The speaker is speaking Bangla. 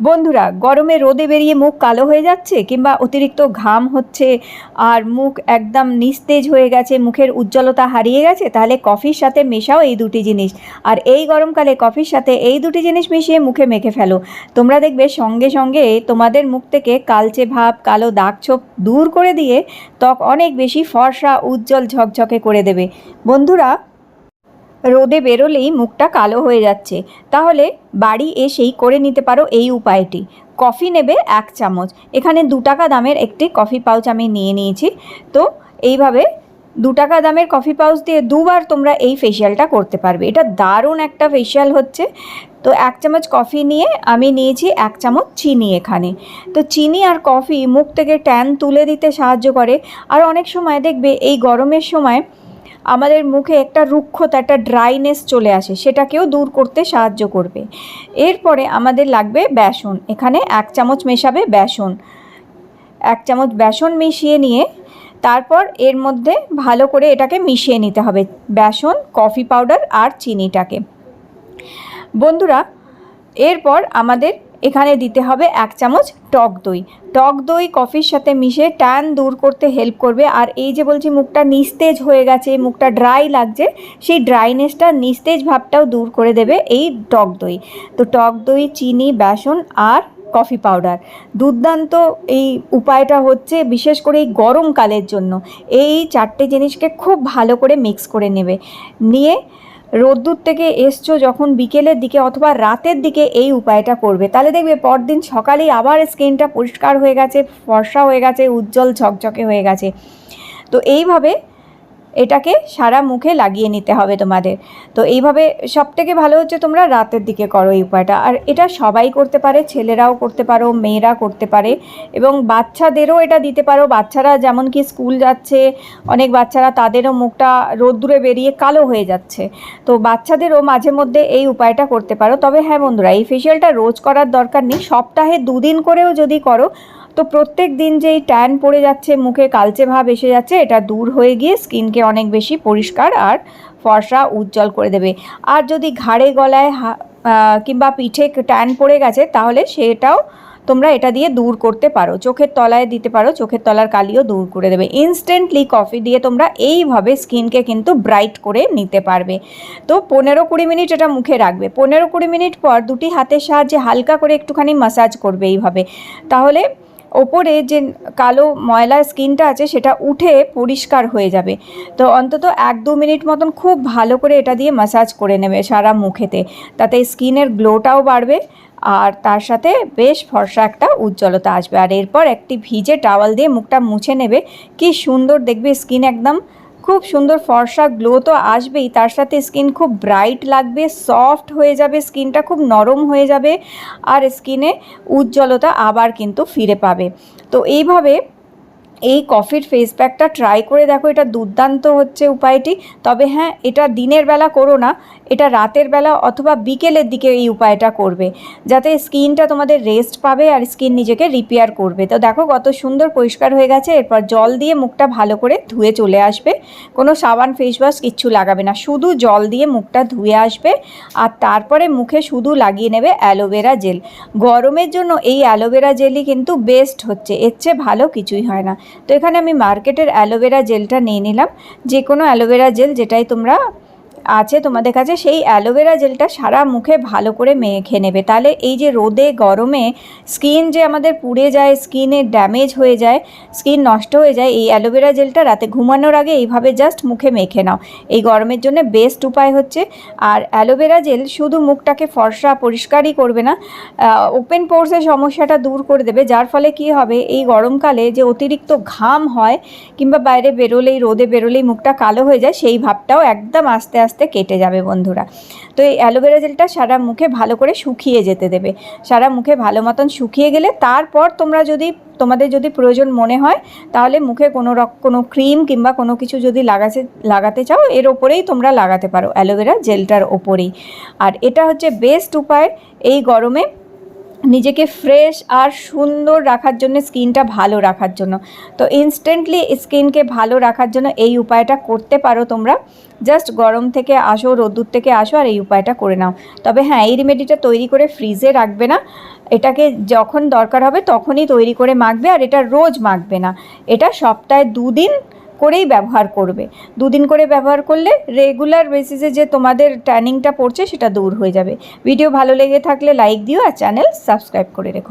বন্ধুরা, গরমে রোদে বেরিয়ে মুখ কালো হয়ে যাচ্ছে কিংবা অতিরিক্ত ঘাম হচ্ছে আর মুখ একদম নিস্তেজ হয়ে গেছে, মুখের উজ্জ্বলতা হারিয়ে গেছে, তাহলে কফির সাথে মেশাও এই দুটি জিনিস। আর এই গরমকালে কফির সাথে এই দুটি জিনিস মিশিয়ে মুখে মেখে ফেলো। তোমরা দেখবে সঙ্গে সঙ্গে তোমাদের মুখ থেকে কালচে ভাব, কালো দাগ ছোপ দূর করে দিয়ে ত্বক অনেক বেশি ফর্সা, উজ্জ্বল ঝকঝকে করে দেবে। বন্ধুরা রোদে বেরোলেই মুখটা কালো হয়ে যাচ্ছে। তাহলে বাড়ি এসেই করে নিতে পারো এই উপায়টি। কফি নেবে এক চামচ। এখানে দু টাকা দামের একটি কফি পাউচ আমি নিয়ে নিয়েছি। তো এইভাবে দু টাকা দামের কফি পাউচ দিয়ে দুবার তোমরা এই ফেসিয়ালটা করতে পারবে। এটা দারুণ একটা ফেসিয়াল হচ্ছে। তো এক চামচ কফি নিয়ে আমি নিয়েছি এক চামচ চিনি এখানে। তো চিনি আর কফি মুখ থেকে ট্যান তুলে দিতে সাহায্য করে। আর অনেক সময় দেখবে এই গরমের সময় আমাদের মুখে একটা রুক্ষতা, একটা ড্রাইনেস চলে আসে, সেটাকেও দূর করতে সাহায্য করবে। এরপরে আমাদের লাগবে বেসন, এখানে এক চামচ মেশাবে বেসন। এক চামচ বেসন মিশিয়ে নিয়ে তারপর এর মধ্যে ভালো করে এটাকে মিশিয়ে নিতে হবে, বেসন, কফি পাউডার আর চিনিটাকে। বন্ধুরা, এরপর আমাদের এখানে দিতে হবে এক চামচ টক দই। টক দই কফির সাথে মিশে ট্যান দূর করতে হেল্প করবে। আর এই যে বলছি মুখটা নিস্তেজ হয়ে গেছে, মুখটা ড্রাই লাগছে, সেই ড্রাইনেসটা নিস্তেজ ভাবটাও দূর করে দেবে এই টক দই। তো টক দই, চিনি, বেসন আর কফি পাউডার দুর্দান্ত এই উপায়টা হচ্ছে বিশেষ করে এই গরমকালের জন্য। এই চারটে জিনিসকে খুব ভালো করে মিক্স করে নেবে। নিয়ে রোদ্দুর থেকে এসছো যখন বিকেলের দিকে অথবা রাতের দিকে এই উপায়টা করবে। তাহলে দেখবে পরদিন সকালেই আবার স্কিনটা পরিষ্কার হয়ে গেছে, ফর্সা হয়ে গেছে, উজ্জ্বল ঝকঝকে হয়ে গেছে। তো এইভাবে এটাকে সারা মুখে লাগিয়ে নিতে হবে তোমাদের। তো এইভাবে সব থেকে ভালো হচ্ছে তোমরা রাতের দিকে করো এই উপায়টা। আর এটা সবাই করতে পারে, ছেলেরাও করতে পারো, মেয়েরা করতে পারে এবং বাচ্চাদেরও এটা দিতে পারো। বাচ্চারা যেমন কি স্কুল যাচ্ছে, অনেক বাচ্চারা তাদেরও মুখটা রোদ্দুরে বেরিয়ে কালো হয়ে যাচ্ছে। তো বাচ্চাদেরও মাঝে মধ্যে এই উপায়টা করতে পারো। তবে হ্যাঁ বন্ধুরা, এই ফেসিয়ালটা রোজ করার দরকার নেই। সপ্তাহে দুদিন করেও যদি করো তো প্রত্যেক দিন যেই ট্যান পড়ে যাচ্ছে, মুখে কালচে ভাব এসে যাচ্ছে, এটা দূর হয়ে গিয়ে স্কিনকে অনেক বেশি পরিষ্কার আর ফর্সা উজ্জ্বল করে দেবে। আর যদি ঘাড়ে, গলায় কিংবা পিঠে ট্যান পড়ে গেছে, তাহলে সেটাও তোমরা এটা দিয়ে দূর করতে পারো। চোখের তলায় দিতে পারো, চোখের তলার কালিও দূর করে দেবে। ইনস্ট্যান্টলি কফি দিয়ে তোমরা এইভাবে স্কিনকে কিন্তু ব্রাইট করে নিতে পারবে। তো পনেরো কুড়ি মিনিট এটা মুখে রাখবে। পনেরো কুড়ি মিনিট পর দুটি হাতের সাহায্যে হালকা করে একটুখানি মাসাজ করবে এইভাবে। তাহলে ওপরে যে কালো ময়লা স্কিনটা আছে, সেটা উঠে পরিষ্কার হয়ে যাবে। তো অন্তত এক দু মিনিট মতন খুব ভালো করে এটা দিয়ে মাসাজ করে নেবে সারা মুখেতে। তাতে স্কিনের গ্লোটাও বাড়বে আর তার সাথে বেশ ফর্সা একটা উজ্জ্বলতা আসবে। আর এরপর একটি ভিজে টাওয়াল দিয়ে মুখটা মুছে নেবে। কি সুন্দর দেখবে স্কিন একদম খুব সুন্দর ফর্সা গ্লো তো আসবেই, তার সাথে স্কিন খুব ব্রাইট লাগবে সফট হয়ে যাবে স্কিনটা খুব নরম হয়ে যাবে, আর স্কিনে উজ্জ্বলতা আবার কিন্তু ফিরে পাবে। তো এইভাবে এই কফির ফেস প্যাকটা ট্রাই করে দেখো, এটা দুর্দান্ত হচ্ছে উপায়টি। তবে হ্যাঁ এটা দিনের বেলা করো না, এটা রাতের বেলা অথবা বিকেলের দিকে এই উপায়টা করবে, যাতে স্কিনটা তোমাদের রেস্ট পাবে আর স্কিন নিজেকে রিপেয়ার করবে। তো দেখো, কত সুন্দর পরিষ্কার হয়ে গেছে, এরপর জল দিয়ে মুখটা ভালো করে ধুয়ে চলে আসবে। কোনো সাবান ফেস ওয়াশ কিচ্ছু লাগাবে না, শুধু জল দিয়ে মুখটা ধুয়ে আসবে, আর তারপরে মুখে শুধু লাগিয়ে নেবে অ্যালোভেরা জেল। গরমের জন্য এই অ্যালোভেরা জেলই কিন্তু বেস্ট হচ্ছে, এর চেয়ে ভালো কিছুই হয় না। তো এখানে আমি মার্কেটের অ্যালোভেরা জেলটা নিয়ে নিলাম। যে কোনো অ্যালোভেরা জেল যেটাই তোমরা আছে তোমাদের কাছে, সেই অ্যালোভেরা জেলটা সারা মুখে ভালো করে মেখে নেবে। তাহলে এই যে রোদে, গরমে স্কিন যে আমাদের পুড়ে যায়, স্কিনে ড্যামেজ হয়ে যায়, স্কিন নষ্ট হয়ে যায়, এই অ্যালোভেরা জেলটা রাতে ঘুমানোর আগে এইভাবে জাস্ট মুখে মেখে নাও। এই গরমের জন্য বেস্ট উপায় হচ্ছে, আর অ্যালোভেরা জেল শুধু মুখটাকে ফর্সা, পরিষ্কারই করবে না ওপেন পোর্সের সমস্যাটা দূর করে দেবে। যার ফলে কি হবে, এই গরমকালে যে অতিরিক্ত ঘাম হয়, কিংবা বাইরে বেরোলেই, রোদে বেরোলেই মুখটা কালো হয়ে যায়, সেই ভাবটাও একদম আস্তে আস্তে কেটে যাবে বন্ধুরা। তো এই অ্যালোভেরা জেলটা সারা মুখে ভালো করে শুকিয়ে যেতে দেবে। সারা মুখে ভালো মতন শুকিয়ে গেলে তারপর তোমরা যদি, তোমাদের যদি প্রয়োজন মনে হয়, তাহলে মুখে কোনো রক, কোনো ক্রিম কিংবা কোনো কিছু যদি লাগাতে লাগাতে চাও, এর ওপরেই তোমরা লাগাতে পারো অ্যালোভেরা জেলটার ওপরেই। আর এটা হচ্ছে বেস্ট উপায় এই গরমে নিজেকে ফ্রেশ আর সুন্দর রাখার জন্য স্কিনটা ভালো রাখার জন্য। তো ইনস্ট্যান্টলি স্কিনকে ভালো রাখার জন্য এই উপায়টা করতে পারো তোমরা। জাস্ট গরম থেকে আসো, রোদ্দুর থেকে আসো আর এই উপায়টা করে নাও। তবে হ্যাঁ এই রেমেডিটা তৈরি করে ফ্রিজে রাখবে না। এটাকে যখন দরকার হবে তখনই তৈরি করে মাখবে আর এটা রোজ মাখবে না। এটা সপ্তাহে দুদিন করেই ব্যবহার করবে। দুদিন করে ব্যবহার করলে রেগুলার বেসিসে যে তোমাদের ট্যানিংটা পড়ছে সেটা দূর হয়ে যাবে। ভিডিও ভালো লেগে থাকলে লাইক দিও আর চ্যানেল সাবস্ক্রাইব করে রেখো।